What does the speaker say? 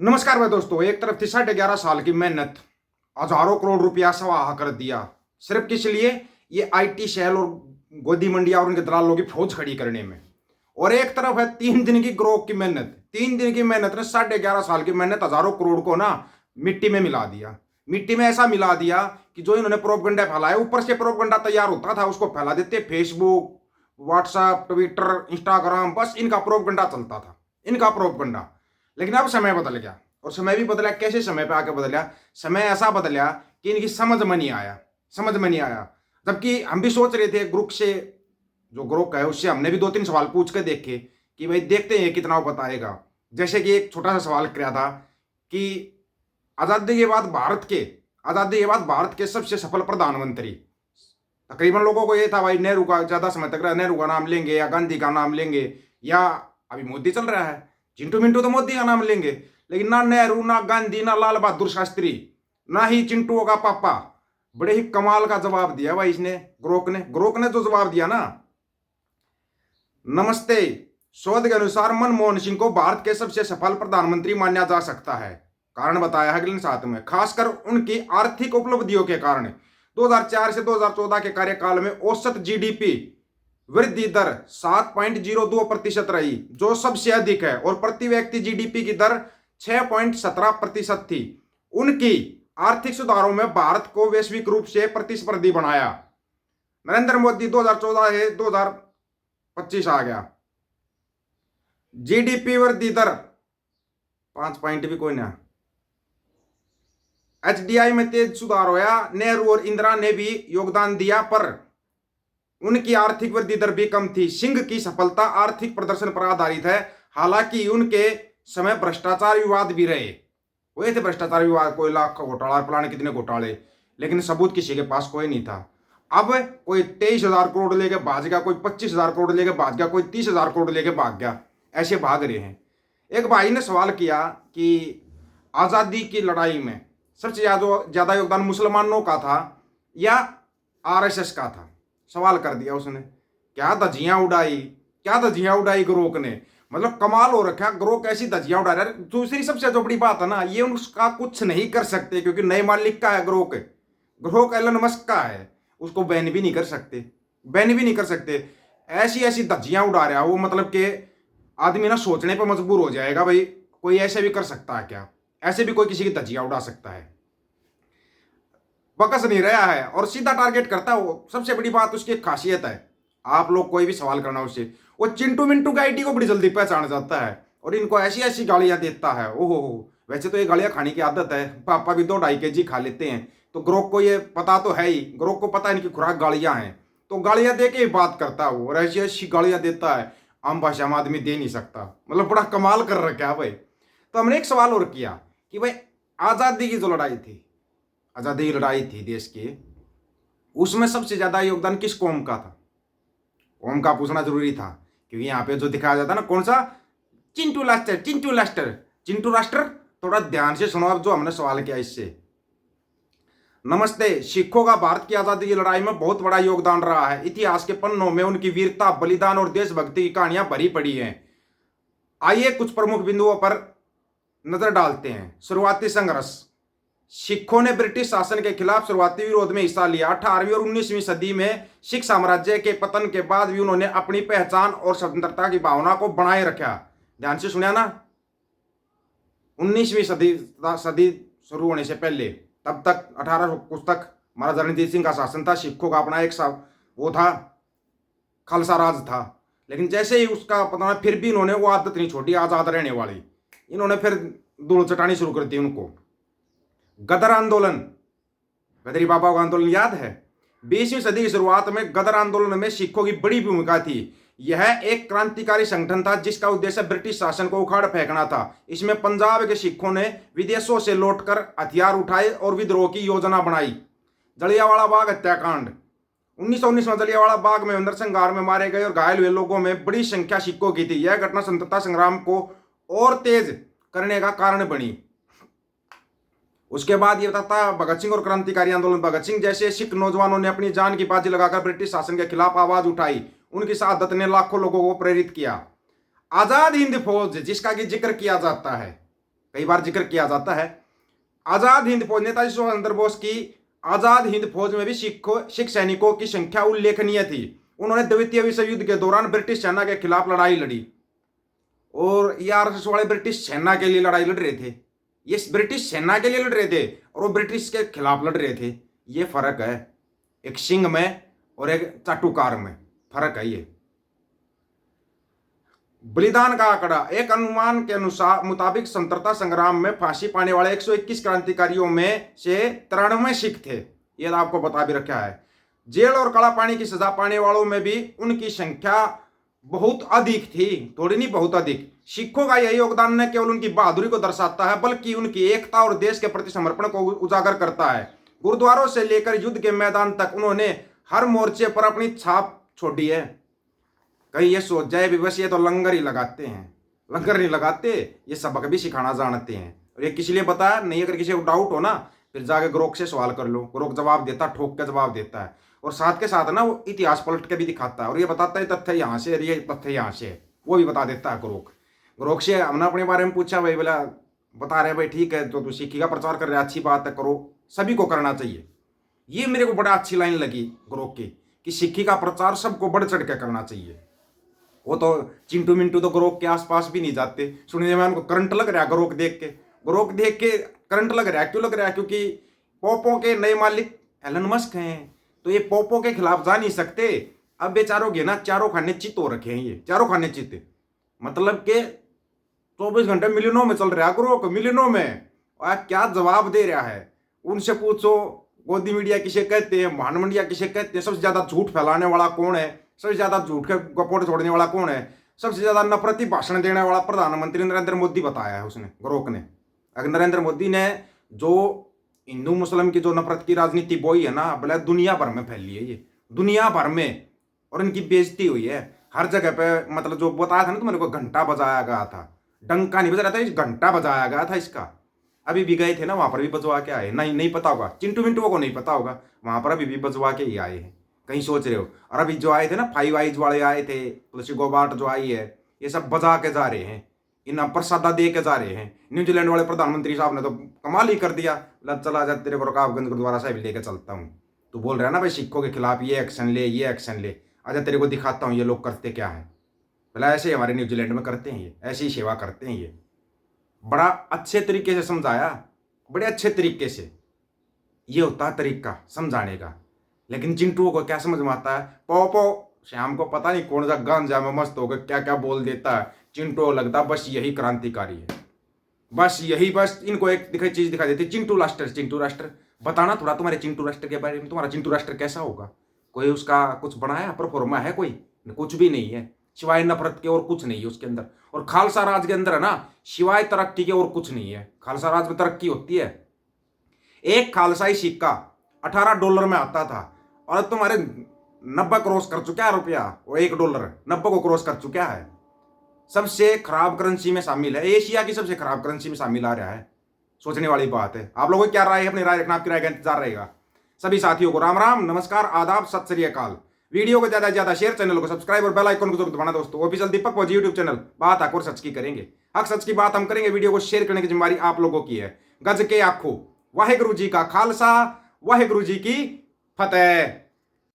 नमस्कार भाई दोस्तों, एक तरफ़ थी साढ़े ग्यारह साल की मेहनत, हज़ारों करोड़ रुपया सवाह कर दिया। सिर्फ़ किस लिए? ये आईटी शहर और गोदी मंडिया और उनके दलालों की फौज खड़ी करने में। और एक तरफ़ है तीन दिन की ग्रोह की मेहनत, तीन दिन की मेहनत ने साढ़े ग्यारह साल की मेहनत हज़ारों करोड़ को ना मिट्टी में मिला दिया। मिट्टी में ऐसा मिला दिया कि जो इन्होंने प्रोपगंडा फैलाया, ऊपर से प्रोपगंडा तैयार होता था, उसको फैला देते फेसबुक व्हाट्सएप ट्विटर इंस्टाग्राम बस इनका प्रोपगंडा चलता था। इनका प्रोपगंडा। लेकिन अब समय बदल गया और समय भी बदला, कैसे समय पे आके बदला? समय ऐसा बदला कि इनकी समझ में नहीं आया, समझ में नहीं आया। जबकि हम भी सोच रहे थे ग्रुप से, जो ग्रुप है, उससे हमने भी दो तीन सवाल पूछ के देखे कि भाई देखते हैं कितना बताएगा। जैसे कि एक छोटा सा सवाल किया था कि आज़ादी के बाद भारत के, आज़ादी के बाद भारत के सबसे सफल प्रधानमंत्री। तकरीबन लोगों को ये था, भाई नेहरू का, ज़्यादा समय तक नेहरू का नाम लेंगे या गांधी का नाम लेंगे या अभी मोदी चल रहा है। चिंटू मिंटू तो मोदी का नाम लेंगे, लेकिन ना नेहरू, ना गांधी, ना लाल बहादुर शास्त्री, ना ही चिंटू का पापा। बड़े ही कमाल का जवाब दिया भाई इसने, ग्रोक ने। ग्रोक ने जो जवाब दिया ना। नमस्ते, शोध के अनुसार मनमोहन सिंह को भारत के सबसे सफल प्रधानमंत्री माना जा सकता है। कारण बताया है अगले साथ में, खासकर उनकी आर्थिक उपलब्धियों के कारण। 2004 से 2014 के कार्यकाल में औसत जीडीपी वृद्धि दर 7.02 प्रतिशत रही, जो सबसे अधिक है, और प्रति व्यक्ति जीडीपी की दर 6.17 प्रतिशत थी। उनकी आर्थिक सुधारों में भारत को वैश्विक रूप से प्रतिस्पर्धी बनाया। नरेंद्र मोदी 2014 से 2025 आ गया। जीडीपी वृद्धि दर पाँच पॉइंट भी कोई ना। एचडीआई में तेज सुधार होया, नेहरू और इंदिरा ने भी योगदान दिया, पर उनकी आर्थिक वृद्धि दर भी कम थी। सिंह की सफलता आर्थिक प्रदर्शन पर आधारित है। हालाँकि उनके समय भ्रष्टाचार विवाद भी रहे। हुए थे भ्रष्टाचार विवाद, कोई लाख का घोटाला, फलाने कितने घोटाले, लेकिन सबूत किसी के पास कोई नहीं था। अब कोई तेईस हज़ार करोड़ लेके भाग गया, कोई पच्चीस हज़ार करोड़ लेके भाग गया, कोई तीस हज़ार करोड़ लेके भाग गया, ऐसे भाग रहे हैं। एक भाई ने सवाल किया कि आज़ादी की लड़ाई में सबसे ज़्यादा ज़्यादा योगदान मुसलमानों का था या आरएसएस का था? सवाल कर दिया उसने। क्या धजियाँ उड़ाई? क्या धजियाँ उड़ाई ग्रोक ने? मतलब कमाल हो रखा ग्रोक ऐसी धजियाँ उड़ा रहा है। दूसरी सबसे जो बड़ी बात है ना, ये उसका कुछ नहीं कर सकते, क्योंकि नए मालिक का है ग्रोक। ग्रोक एलन मस्क का है। उसको बैन भी नहीं कर सकते। बैन भी नहीं कर सकते। ऐसी ऐसी धज्जियाँ उड़ा रहा वो मतलब के आदमी ना सोचने पर मजबूर हो जाएगा, भाई, कोई ऐसे भी कर सकता है क्या? ऐसे भी कोई किसी की धज्जियाँ उड़ा सकता है। बकस नहीं रहा है और सीधा टारगेट करता है वो। सबसे बड़ी बात उसकी खासियत है। आप लोग कोई भी सवाल करना उससे वो चिंटू मिंटू की आईडी को बड़ी जल्दी पहचान जाता है और इनको ऐसी ऐसी गालियाँ देता है। ओहो हो, वैसे तो ये गालियाँ खाने की आदत है। पापा भी दो ढाई के जी खा लेते हैं। तो ग्रोक को ये पता तो है ही। ग्रोक को पता है इनकी खुराक गालियाँ हैं। तो गालियाँ दे के ही बात करता है वो और ऐसी ऐसी गालियाँ देता है। आम भाषा में आदमी दे नहीं सकता। मतलब बड़ा कमाल कर रखा है भाई। तो हमने एक सवाल और किया कि भाई आज़ादी की जो लड़ाई थी आज़ादी की लड़ाई थी देश की। उसमें सबसे ज़्यादा योगदान किस कौम का था? कौम का पूछना ज़रूरी था, क्योंकि यहाँ पे जो दिखाया जाता ना, कौन सा? चिंटू लास्टर चिंटू लास्टर। चिंटू राष्ट्र थोड़ा ध्यान से सुनो अब जो हमने सवाल किया इससे। नमस्ते, सिखों का भारत की आज़ादी की लड़ाई में बहुत बड़ा योगदान रहा है। इतिहास के पन्नों में उनकी वीरता, बलिदान और देशभक्ति की कहानियाँ भरी पड़ी हैं। आइए कुछ प्रमुख बिंदुओं पर नज़र डालते हैं। शुरुआती संघर्ष। सिखों ने ब्रिटिश शासन के खिलाफ शुरुआती विरोध में हिस्सा लिया। अठारहवीं और उन्नीसवीं सदी में सिख साम्राज्य के पतन के बाद भी उन्होंने अपनी पहचान और स्वतंत्रता की भावना को बनाए रखा। ध्यान से सुनिया ना। उन्नीसवीं सदी सदी शुरू होने से पहले, तब तक, अठारह कुछ तक, महाराजा रणजीत सिंह का शासन था। सिखों का अपना एक वो था, खालसा राज था। लेकिन जैसे ही उसका पता फिर भी इन्होंने वो आदत नहीं छोड़ी, आज़ाद रहने वाली। इन्होंने फिर धूल चटानी शुरू कर दी उनको। गदर आंदोलन। गदरी बाबा का आंदोलन याद है? बीसवीं सदी की शुरुआत में गदर आंदोलन में सिखों की बड़ी भूमिका थी। यह एक क्रांतिकारी संगठन था, जिसका उद्देश्य ब्रिटिश शासन को उखाड़ फेंकना था। इसमें पंजाब के सिखों ने विदेशों से लौटकर हथियार उठाए और विद्रोह की योजना बनाई। जलियावाला बाग हत्याकांड। उन्नीस सौ उन्नीस में जलियावाला बाग में नरसंहार में मारे गए और घायल हुए लोगों में बड़ी संख्या सिखों की थी। यह घटना स्वतंत्रता संग्राम को और तेज करने का कारण बनी। उसके बाद ये बताता है, भगत सिंह और क्रांतिकारी आंदोलन। भगत सिंह जैसे सिख नौजवानों ने अपनी जान की बाजी लगाकर ब्रिटिश शासन के खिलाफ आवाज़ उठाई। उनकी शहादत ने लाखों लोगों को प्रेरित किया। आज़ाद हिंद फौज, जिसका कि ज़िक्र किया जाता है, कई बार ज़िक्र किया जाता है, आज़ाद हिंद फौज, नेताजी सुभाष चंद्र बोस की आज़ाद हिंद फौज में भी सिखों, सिख सैनिकों की संख्या उल्लेखनीय थी। उन्होंने द्वितीय विश्व युद्ध के दौरान ब्रिटिश सेना के खिलाफ लड़ाई लड़ी। और ये आरएसएस वाले ब्रिटिश सेना के लिए लड़ाई लड़ रहे थे। ये ब्रिटिश सेना के लिए लड़ रहे थे और वो ब्रिटिश के खिलाफ लड़ रहे थे। ये फ़र्क है। एक सिंह में और एक चाटुकार में। फ़र्क है ये। बलिदान का आंकड़ा। एक अनुमान के अनुसार मुताबिक स्वतंत्रता संग्राम में फांसी पाने वाले 121 क्रांतिकारियों में से तिरानवे सिख थे। ये तो आपको बता भी रखा है। जेल और कड़ा पानी की सजा पाने वालों में भी उनकी संख्या बहुत अधिक थी। थोड़ी नहीं, बहुत अधिक। सिखों का यही योगदान न केवल उनकी बहादुरी को दर्शाता है, बल्कि उनकी एकता और देश के प्रति समर्पण को उजागर करता है। गुरुद्वारों से लेकर युद्ध के मैदान तक उन्होंने हर मोर्चे पर अपनी छाप छोड़ी है। कहीं ये सोच जाए बस ये तो लंगर ही लगाते हैं। लंगर नहीं लगाते, ये सबक भी सिखाना जानते हैं। और ये किस लिए बताया? नहीं, अगर किसी को डाउट हो ना, फिर जाके ग्रोक से सवाल कर लो। ग्रोक जवाब देता, ठोक के जवाब देता है। और साथ के साथ ना, वो इतिहास पलट के भी दिखाता है। और ये बताता है, तथ्य यहाँ से ये तथ्य यहाँ से, वो भी बता देता है ग्रोक। ग्रोक से हमने अपने बारे में पूछा, भाई बोला, बता रहे भाई ठीक है तो तू सिक्खी का प्रचार कर रहे अच्छी बात है, करो। सभी को करना चाहिए। ये मेरे को बड़ा अच्छी लाइन लगी ग्रोक की, कि सिक्खी का प्रचार सबको बढ़ चढ़ के करना चाहिए। वो तो चिंटू मिंटू तो ग्रोक के आसपास भी नहीं जाते। सुनने में उनको करंट लग रहा है ग्रोक देख के। ग्रोक देख के करंट लग रहा है, क्यों लग रहा है? क्योंकि पोपो के नए मालिक एलन मस्क हैं। तो ये पोपो के खिलाफ जा नहीं सकते। अब बेचारों के ना चारों खाने चित हो रखे हैं ये, चारों खाने चित मतलब के चौबीस घंटे मिलियनों में चल रहा ग्रोक मिलियनों में, और क्या जवाब दे रहा है? उनसे पूछो, गोदी मीडिया किसे कहते हैं, महान मंडिया किसे कहते हैं, सबसे ज़्यादा झूठ फैलाने वाला कौन है? सबसे ज़्यादा झूठ के गपोट छोड़ने वाला कौन है? सबसे ज़्यादा नफरती भाषण देने वाला प्रधानमंत्री नरेंद्र मोदी बताया है उसने, ग्रोक ने। अगर नरेंद्र मोदी ने जो हिंदू मुस्लिम की जो नफरत की राजनीति बोई है ना बोले दुनिया भर में फैली है ये, दुनिया भर में, और इनकी बेजती हुई है, हर जगह पे मतलब जो बताया था ना तो मेरे को घंटा बजाया गया था। डंका नहीं बजा रहा था घंटा बजाया गया था इसका। अभी भी गए थे ना, वहाँ पर भी बजवा के आए। नहीं नहीं पता होगा। चिंटू मिंटू को नहीं पता होगा। वहाँ पर अभी भी बजवा के ही आए हैं। कहीं सोच रहे हो? और अभी जो आए थे ना, फाइव आइज़ वाले आए थे, तुलसी गोबाट जो आई है, ये सब बजा के जा रहे हैं। इन प्रसादा दे के जा रहे हैं। न्यूजीलैंड वाले प्रधानमंत्री साहब ने तो कमाल ही कर दिया। लग चला जा, तेरे को रकाबगंज गुरुद्वारा साहब लेके चलता हूँ। तो बोल रहा है ना भाई सिखों के खिलाफ ये एक्शन ले, ये एक्शन ले। आजा तेरे को दिखाता हूँ ये लोग करते क्या है। भला ऐसे ही हमारे न्यूजीलैंड में करते हैं ये, ऐसी ही सेवा करते हैं ये। बड़ा अच्छे तरीके से समझाया, बड़े अच्छे तरीके से। ये होता है तरीका समझाने का। लेकिन चिंटुओं को क्या समझ में आता है? पो पो श्याम को पता नहीं कौन सा गांजा में मस्त होकर क्या क्या बोल देता है। चिंटू लगता बस यही क्रांतिकारी है। बस यही, बस इनको एक दिखाई चीज़ दिखा देती चिंटू राष्ट्र चिंटू राष्ट्र। बताना थोड़ा तुम्हारे चिंटू राष्ट्र के बारे में, तुम्हारा चिंटू राष्ट्र कैसा होगा? कोई उसका कुछ बनाया, परफॉर्मा है कोई? कुछ भी नहीं है। सिवाय नफरत के और कुछ नहीं है उसके अंदर। और खालसा राज के अंदर है ना सिवाय तरक्की के और कुछ नहीं है। खालसा राज में तरक्की होती है। एक खालसाई सिक्का अठारह डॉलर में आता था। और तुम्हारे नब्बे क्रॉस कर चुका है रुपया। वो एक डॉलर नब्बे को क्रॉस कर चुका है। सबसे खराब करेंसी में शामिल है। एशिया की सबसे खराब करेंसी में शामिल आ रहा है। सोचने वाली बात है। आप लोगों की क्या राय है? अपनी राय रखना, आपकी राय का इंतज़ार रहेगा। सभी साथियों को राम राम, नमस्कार, आदाब, सत श्री अकाल। वीडियो को ज़्यादा से ज़्यादा शेयर चैनल को सब्सक्राइब और बेल आइकन को ज़रूर दबाना दोस्तों। ऑफिशियल दीपक फौजी यूट्यूब चैनल बात हक और सच की करेंगे। हक सच की बात हम करेंगे, वीडियो को शेयर करने की जिम्मेवारी आप लोगों की है। गज के आखो वाहे गुरु जी का खालसा वाहे गुरु जी की फतेह।